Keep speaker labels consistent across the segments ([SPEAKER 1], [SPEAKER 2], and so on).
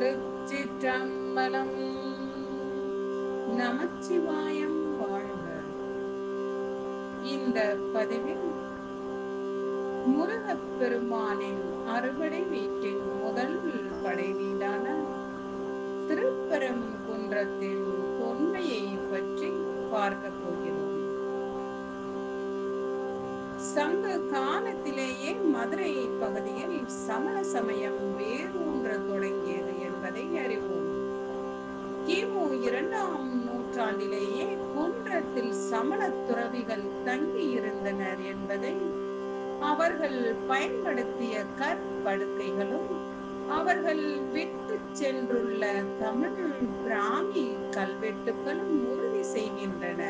[SPEAKER 1] திருச்சிற்றம்பலம். நமச்சிவாயம் வாழ்க. இந்த பதிவில் முருகப் பெருமானின் அறுபடை வீட்டின் முதல் படை வீடான திருப்பரங்குன்றத்தின் பொன்மையை பற்றி பார்க்க போகிறோம். சங்க காலத்திலேயே மதுரை பகுதியில் சமண சமயம் வேரூன்ற தொடங்கியது என்பதை அறிவோம். கிமு இரண்டாம் நூற்றாண்டிலேயே குன்றத்தில் சமண துறவிகள் தங்கி இருந்தனர் என்பதை அவர்கள் பயன்படுத்திய கற்படுக்கைகளும் அவர்கள் விட்டு சென்றுள்ள தமிழ் பிராமி கல்வெட்டுகளும் உறுதி செய்கின்றன.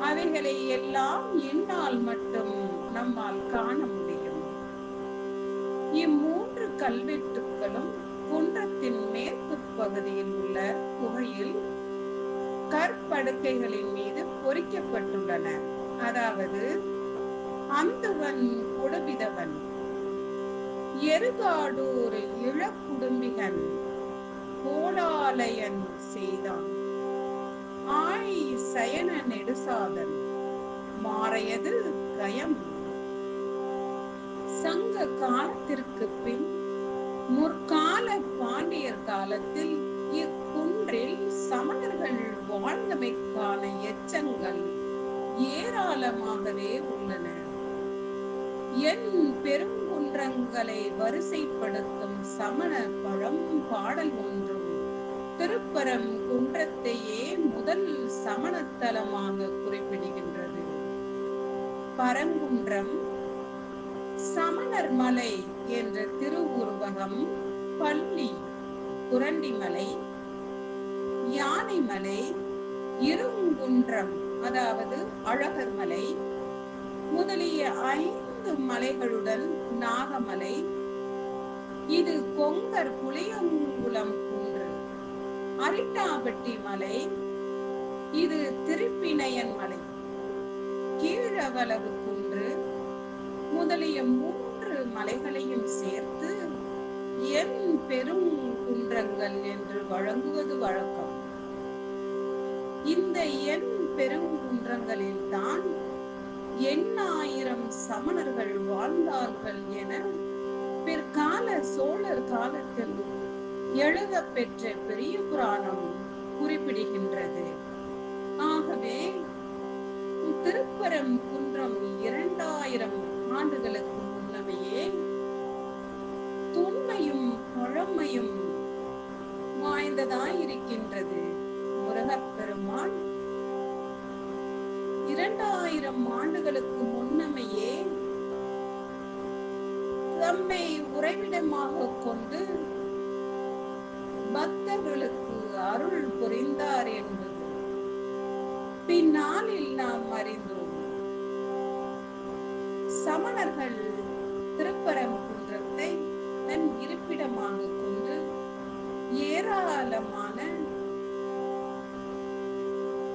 [SPEAKER 1] அவைகளை எல்லாம் என்னால் மட்டும் நம்மால் காண முடியும். இம்மூன்று கல்வெட்டுக்களும் குன்றத்தின் மேற்கு பகுதியில் உள்ள குகையில் கற்படுக்கைகளின் மீது பொறிக்கப்பட்டுள்ளன. அதாவது அந்துவன் குடுபிதவன் எருகாடூர் இளக்குடும்பிகன் கோலாலயன் செய்தான். ஆய் சயன நெடுசாதன் மாறையது கயம். சங்க காலத்திற்கு பின் முற்கால பாண்டியர் காலத்தில் இக்குன்றில் சமணர்கள் வாழ்ந்தமைக்கான எச்சங்கள் ஏராளமாகவே உள்ளன. என் பெருங்குன்றங்களை வரிசைப்படுத்தும் சமண பழம் பாடல் ஒன்று. திருப்பரம் குன்றத்தையே முதல் சமணத்தலமாக குறிப்பிடுகின்றது. பரங்குன்றம் சமணர் மலை என்ற திருவுருவகம் பள்ளி குரண்டிமலை யானைமலை இருங்குன்றம் அதாவது அழகர் மலை முதலிய ஐந்து மலைகளுடன் நாகமலை இது கொங்கர் புளியங்குளம் குன்று அரிட்டாபட்டி மலை இது திருப்பிணையன் மலை. கீழவளவு குன்று முதலிய மூன்று மலைகளையும் சேர்த்து என் பெரும் குன்றங்கள் என்று வழங்குவது வழக்கம். இந்த எண் பெருங்குன்றங்களில் தான் எண்ணாயிரம் சமணர்கள் வாழ்ந்தார்கள் என பிற்கால சோழர் காலத்தில் எழுத பெற்ற பெரிய புராணம் குறிப்பிடுகின்றது. ஆகவே திருப்பரம் குன்றம் இரண்டாயிரம் ஆண்டுகளுக்கு முன்னமையே தொன்மையும் பழமையும் வாய்ந்ததாயிருக்கின்றது. முருகப்பெருமான் இரண்டாயிரம் ஆண்டுகளுக்கு முன்னமையே தம்மை உறைவிடமாக கொண்டு பக்தர்களுக்கு அருள் புரிந்தார் என்பது. பின்னாளில் நாம் அறிந்தோம். சமணர்கள் திருப்பரங்குன்றத்தை தன் இருப்பிடமாக கொண்டு ஏராளமான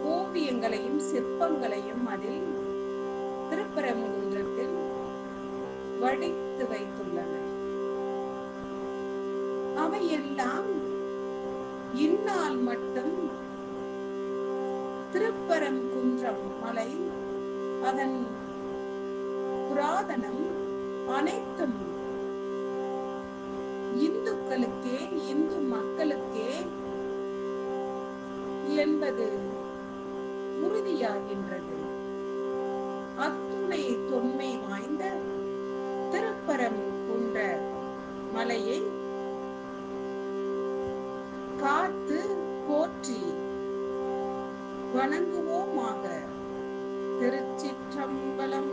[SPEAKER 1] ஓவியங்களையும் சிற்பங்களையும் அதில் திருப்பரங்குன்றத்தில் வடித்து வைத்துள்ளனர். அவையெல்லாம் இந்நாள் மட்டும் திருப்பரங்குன்றம் மலை அதன் புராதனம் அனைத்தும் இந்துக்களுக்கே இந்து மக்களுக்கே என்பது உறுதியாகின்றது. அத்துணை தொன்மை வாய்ந்த திருப்பரம் குன்ற மலையை வணங்குவோமாக. திருச்சிற்றம்பலம்